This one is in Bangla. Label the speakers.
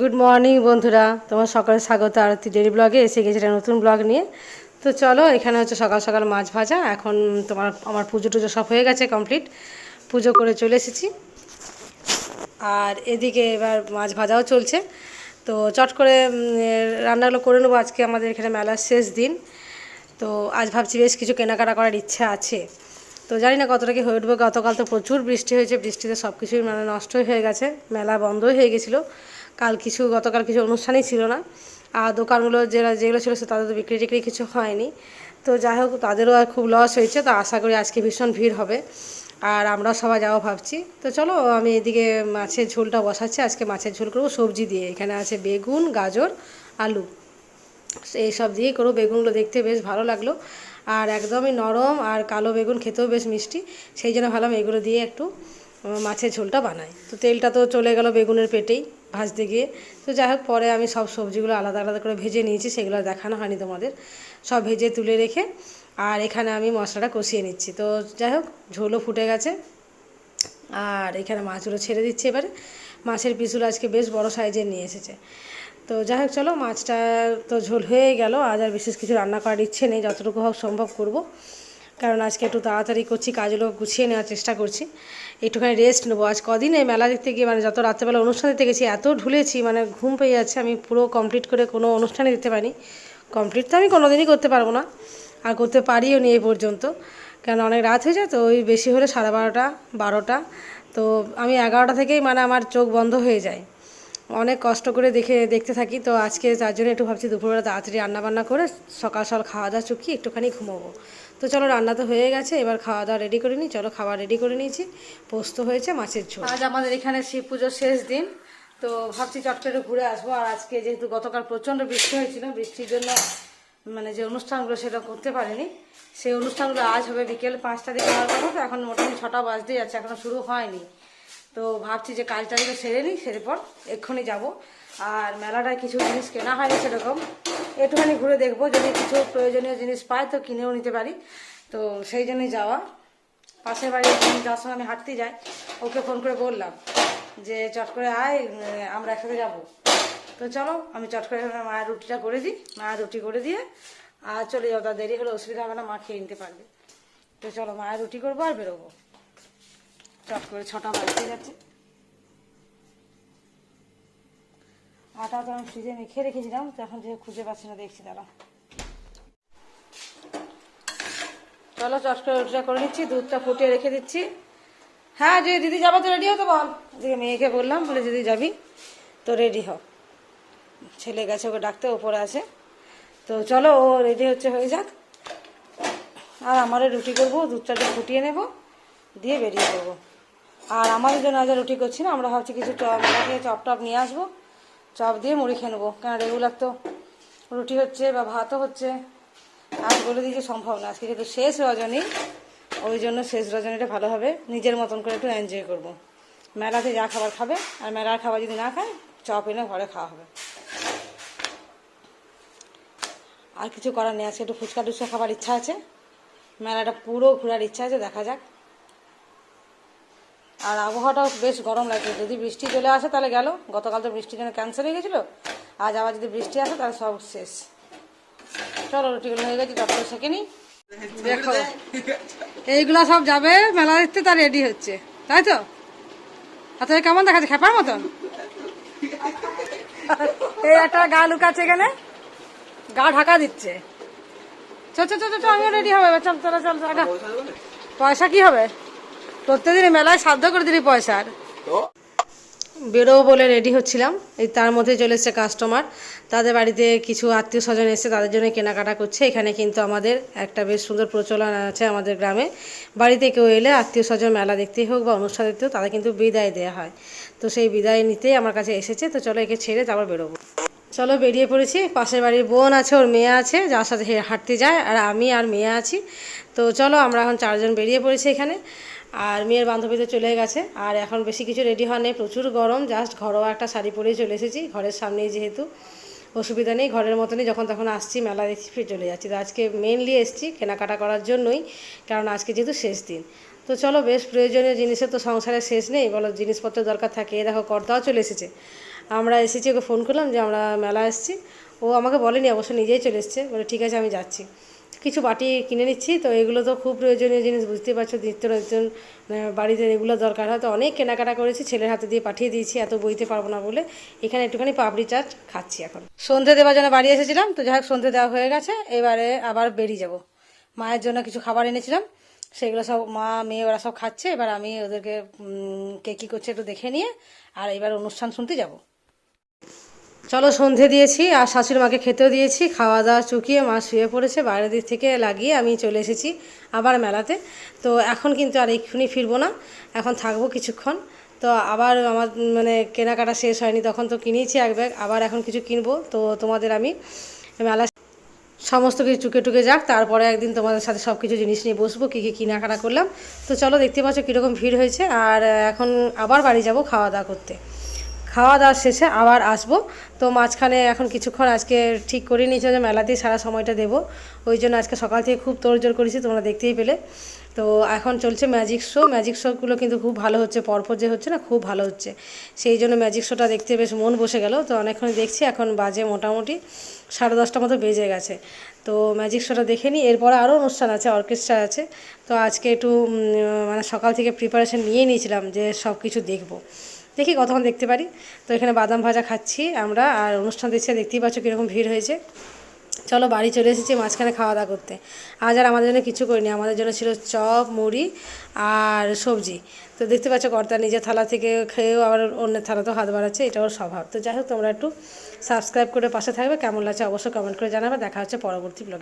Speaker 1: গুড মর্নিং বন্ধুরা। তোমার সকালে স্বাগত আরতি ডেলি ব্লগে এসে গেছি একটা নতুন ব্লগ নিয়ে। তো চলো, এখানে হচ্ছে সকাল সকাল মাছ ভাজা। এখন তোমার, আমার পুজো টুজো সব হয়ে গেছে কমপ্লিট পুজো করে চলে এসেছি। আর এদিকে এবার মাছ ভাজাও চলছে। তো চট করে রান্নাগুলো করে নেব। আজকে আমাদের এখানে মেলার শেষ দিন। তো আজ ভাবছি বেশ কিছু কেনাকাটা করার ইচ্ছা আছে। তো জানি না কতটা কি হয়ে উঠবে। গতকাল তো প্রচুর বৃষ্টি হয়েছে। বৃষ্টিতে সব কিছুই মানে নষ্টই হয়ে গেছে। মেলা বন্ধই হয়ে গেছিল। কাল কিছু, গতকাল কিছু অনুষ্ঠানই ছিল না। আর দোকানগুলো যেটা যেগুলো ছিল সে তাদের তো বিক্রি টিক্রি কিছু হয়নি। তো যাই হোক, তাদেরও আর খুব লস হয়েছে, তো আশা করি আজকে ভীষণ ভিড় হবে। আর আমরা সবাই যাব ভাবছি। তো চলো, আমি এদিকে মাছের ঝোলটা বসাচ্ছি। আজকে মাছের ঝোল করব সবজি দিয়ে। এখানে আছে বেগুন, গাজর, আলু। এই সব দিয়েই করো বেগুনগুলো দেখতে বেশ ভালো লাগল। আর একদমই নরম আর কালো বেগুন, খেতেও বেশ মিষ্টি। সেই জন্য ভাবলাম এগুলো দিয়ে একটু মাছের ঝোলটা বানাই। তো তেলটা তো চলে গেল বেগুনের পেটেই ভাজতে গিয়ে। তো যাই হোক, পরে আমি সব সবজিগুলো আলাদা আলাদা করে ভেজে নিয়েছি, সেগুলো দেখানো হয়নি তোমাদের। সব ভেজে তুলে রেখে আর এখানে আমি মশলাটা কষিয়ে নিচ্ছি। তো যাই হোক, ঝোলও ফুটে গেছে। আর এখানে মাছগুলো ছেড়ে দিচ্ছি এবারে। মাছের পিসগুলো আজকে বেশ বড় সাইজের নিয়ে এসেছে। তো যাই হোক, চলো মাছটা তো ঝোল হয়ে গেল। আজ আর বিশেষ কিছু রান্না করার ইচ্ছে নেই, যতটুকু হোক সম্ভব করব। কারণ আজকে একটু তাড়াতাড়ি করছি, কাজগুলো গুছিয়ে নেওয়ার চেষ্টা করছি। একটুখানি রেস্ট নেব। আজ কদিন মেলা দেখতে গিয়ে মানে যত রাত্রেবেলা অনুষ্ঠান দিতে গেছি এত ঢুলেছি মানে ঘুম পেয়ে যাচ্ছে। আমি পুরো কমপ্লিট করে কোনো অনুষ্ঠানে দিতে পারি কমপ্লিট তো আমি কোনো দিনই করতে পারব না। আর করতে পারিও নি এই পর্যন্ত। কেন অনেক রাত হয়ে যায়, তো ওই বেশি হলে সাড়ে বারোটা বারোটা। তো আমি এগারোটা থেকেই মানে আমার চোখ বন্ধ হয়ে যায়। অনেক কষ্ট করে দেখে, দেখতে থাকি। তো আজকে তার জন্য একটু ভাবছি, দুপুরবেলা তাড়াতাড়ি রান্না বান্না করে সকাল সকাল খাওয়া দাওয়া চুকিয়ে একটুখানি ঘুমোবো। তো চলো রান্না তো হয়ে গেছে, এবার খাওয়া দাওয়া রেডি করে নিই চলো খাবার রেডি করে নিয়েছি। পোস্ত হয়েছে, মাছের ঝোল। আজ আমাদের এখানে শিব পুজোর শেষ দিন, তো ভাবছি চট করে ঘুরে আসব, আর আজকে যেহেতু গতকাল প্রচণ্ড বৃষ্টি হয়েছিল, বৃষ্টির জন্য মানে যে অনুষ্ঠানগুলো সেটা করতে পারিনি, সেই অনুষ্ঠানগুলো আজ হবে বিকেল পাঁচটা দিকে হওয়ার কথা তো এখন মোটামুটি ছটা বাজতে যাচ্ছে এখনও শুরু হয়নি। তো ভাবছি যে কাজটা দিকে সেরে নিই সেরে পর এক্ষুনি যাব। আর মেলাটায় কিছু জিনিস কেনা হয়নি সেরকম একটুখানি ঘুরে দেখব, যদি কিছু প্রয়োজনীয় জিনিস পাই তো কিনেও নিতে পারি। তো সেই জন্যই যাওয়া। পাশের বাড়ি যার সঙ্গে আমি হাঁটতে যাই, ওকে ফোন করে বললাম যে, চট করে আয় আমরা একসাথে যাব। তো চলো, আমি চট করে মায়ের রুটিটা করে দিই, মায়ের রুটি করে দিয়ে, আর চলে যাও, তার দেরি হলে অসুবিধা হবে না, মা খেয়ে নিতে পারবে। তো চলো, মায়ের রুটি করব আর বেরোবো। চট করে ছটা বাজতে যাচ্ছে আটা তো আমি ফ্রিজে মেখে রেখেছিলাম, তো এখন যে খুঁজে পাচ্ছি না, দেখছি, দাঁড়া। চলো চট করে করে নিচ্ছি, দুধটা ফুটিয়ে রেখে দিচ্ছি। হ্যাঁ যে দিদি যাব তো রেডি হতো বল। দিদি মেয়েকে বললাম, বলে যদি যাবি? তো রেডি হ। ছেলে গেছে, ওকে ডাকতে, ওপরে আছে। তো চলো, ও রেডি হচ্ছে, হয়ে যাক। আর আমারও রুটি করব, দুধটা ফুটিয়ে নেব, দিয়ে বেরিয়ে দেবো আর আমাদের জন্য আজ রুটি করছি না, আমরা ভাবছি কিছু চপ চপ টপ নিয়ে আসব। চপ দিয়ে মুড়ি খেয়ে নেব। কেন রেগুলার তো রুটি হচ্ছে বা ভাতও হচ্ছে। আজ বলে দিয়েছি সম্ভব না। আজকে যেহেতু শেষ রজনী, ওই জন্য শেষ রজনীটা ভালো হবে। নিজের মতন করে একটু এনজয় করব। মেলাতে যা খাবার খাবে, আর মেলার খাবার যদি না খায়, চপ এনে ঘরে খাওয়া হবে। আর কিছু করার নেই। আজকে একটু ফুচকা টুচকা খাবার ইচ্ছা আছে। মেলাটা পুরো ঘোরার ইচ্ছা আছে, দেখা যাক। আর আবহাওয়াটাও বেশ গরম লাগছে। যদি বৃষ্টি চলে আসে তাহলে গেল। গতকাল তো বৃষ্টির জন্য ক্যান্সেল হয়ে গেছিল। আজ আবার যদি বৃষ্টি আসে তাহলে সব শেষ। চলো রুটিগুলো হয়ে গেছে তারপরে সেকে নিই। দেখো এইগুলো সব যাবে মেলা দেখতে তার রেডি হচ্ছে। তাই তো? আর কেমন দেখাচ্ছে? খেপার মতন? এই একটা গা লুকাচ্ছে এখানে। গা ঢাকা দিচ্ছে। চল চল চল চল, আমিও রেডি হবে। চল চল চল পয়সা কি হবে? প্রত্যেকদিন মেলায় সাধ্য করে দিলি পয়সার বেরোবো বলে রেডি হচ্ছিলাম। এই তার মধ্যে চলে এসছে কাস্টমার তাদের বাড়িতে কিছু আত্মীয় স্বজন এসে তাদের জন্য কেনাকাটা করছে। এখানে কিন্তু আমাদের একটা বেশ সুন্দর প্রচলন আছে আমাদের গ্রামে। বাড়িতে কেউ এলে আত্মীয় স্বজন মেলা দেখতেই হোক বা অনুষ্ঠান দেখতে হোক তাদের কিন্তু বিদায় দেওয়া হয়। তো সেই বিদায় নিতেই আমার কাছে এসেছে। তো চলো একে ছেড়ে তারপর বেরোবো। চলো বেরিয়ে পড়েছি। পাশের বাড়ির বোন আছে ওর মেয়ে আছে যার সাথে হাঁটতে যায় আর আমি আর মেয়ে আছি। তো চলো আমরা এখন চারজন বেরিয়ে পড়েছি এখানে। আর মেয়ের বান্ধবী তো চলে গেছে। আর এখন বেশি কিছু রেডি হওয়া নেই প্রচুর গরম জাস্ট ঘরোয়া একটা শাড়ি পরেই চলে এসেছি। ঘরের সামনেই যেহেতু অসুবিধা নেই, ঘরের মতনই যখন তখন আসছি, মেলা দেখছি, ফিরে চলে যাচ্ছি। তো আজকে মেনলি এসছি কেনাকাটা করার জন্যই, কারণ আজকে যেহেতু শেষ দিন। তো চলো বেশ প্রয়োজনীয় জিনিসের তো সংসারে শেষ নেই, বলো জিনিসপত্রের দরকার থাকে। এই দেখো, কর্তাও চলে এসেছে। আমরা এসেছি, ওকে ফোন করলাম যে আমরা মেলা এসেছি। ও আমাকে বলেনি, অবশ্য নিজেই চলে এসছে। বলে, ঠিক আছে, আমি যাচ্ছি। কিছু বাটি কিনে নিচ্ছি। তো এগুলো তো খুব প্রয়োজনীয় জিনিস, বুঝতেই পারছ। নিত্য নতুন বাড়িতে এগুলো দরকার হয়। তো অনেক কেনাকাটা করেছি, ছেলের হাতে দিয়ে পাঠিয়ে দিয়েছি, এত বইতে পারব না বলে। এখানে একটুখানি পাপড়ি চাট খাচ্ছি এখন। সন্ধে দেওয়ার জন্য বাড়ি এসেছিলাম, তো যাই হোক, সন্ধে দেওয়া হয়ে গেছে। এবারে আবার বেরিয়ে যাব। মায়ের জন্য কিছু খাবার এনেছিলাম, সেগুলো সব মা, মেয়ে, ওরা সব খাচ্ছে। এবার আমি ওদেরকে কে কী করছে একটু দেখে নিয়ে, আর এবার অনুষ্ঠান শুনতে যাব। চলো সন্ধে দিয়েছি, আর শাশুড়ি মাকে খেতেও দিয়েছি, খাওয়া দাওয়া চুকিয়ে মা শুয়ে পড়েছে, বাইরের দিক থেকে লাগিয়ে আমি চলে এসেছি আবার মেলাতে। তো এখন কিন্তু আর এক্ষুনি ফিরবো না, এখন থাকব কিছুক্ষণ। তো আবার আমার মানে কেনাকাটা শেষ হয়নি, তখন তো কিনেইছি এক ব্যাগ, আবার এখন কিছু কিনবো। তো তোমাদের আমি মেলা সমস্ত কিছু চুকে টুকে যাক, তারপরে একদিন তোমাদের সাথে সব কিছু জিনিস নিয়ে বসবো, কী কী কেনাকাটা করলাম। তো চলো দেখতে পাচ্ছ কীরকম ভিড় হয়েছে, আর এখন আবার বাড়ি যাব খাওয়া দাওয়া করতে। খাওয়া দাওয়া শেষে আবার আসব। তো মাঝখানে এখন কিছুক্ষণ আজকে ঠিক করে নিয়েছে যে মেলাতেই সারা সময়টা দেবো। ওই জন্য আজকে সকাল থেকে খুব তোড়জোড় করেছি, তোমরা দেখতেই পেলে। তো এখন চলছে ম্যাজিক শো। ম্যাজিক শোগুলো কিন্তু খুব ভালো হচ্ছে, পরপর যে হচ্ছে না, খুব ভালো হচ্ছে। সেই জন্য ম্যাজিক শোটা দেখতে বেশ মন বসে গেল। তো অনেকক্ষণ দেখছি, এখন বাজে মোটামুটি সাড়ে দশটা মতো বেজে গেছে। তো ম্যাজিক শোটা দেখে নিই। এরপরে আরও অনুষ্ঠান আছে, অর্কেস্ট্রা আছে। তো আজকে একটু মানে সকাল থেকে প্রিপারেশন নিয়ে নিয়েছিলাম যে সব কিছু দেখব। দেখি কতক্ষণ দেখতে পারি। তো এখানে বাদাম ভাজা খাচ্ছি আমরা, আর অনুষ্ঠান দেখছি দেখতেই পাচ্ছ কীরকম ভিড় হয়েছে। চলো বাড়ি চলে এসেছি মাঝখানে খাওয়া দাওয়া করতে। আজ আর আমাদের জন্য কিছু করিনি, আমাদের জন্য ছিল চপ, মুড়ি আর সবজি। তো দেখতে পাচ্ছ কর্তা নিজের থালা থেকে খেয়েও আবার অন্যের থালাতেও হাত বাড়াচ্ছে এটা ওর স্বভাব। তো যাই হোক, তোমরা একটু সাবস্ক্রাইব করে পাশে থাকবে, কেমন লাগছে অবশ্যই কমেন্ট করে জানাবে। দেখা হচ্ছে পরবর্তী ব্লগে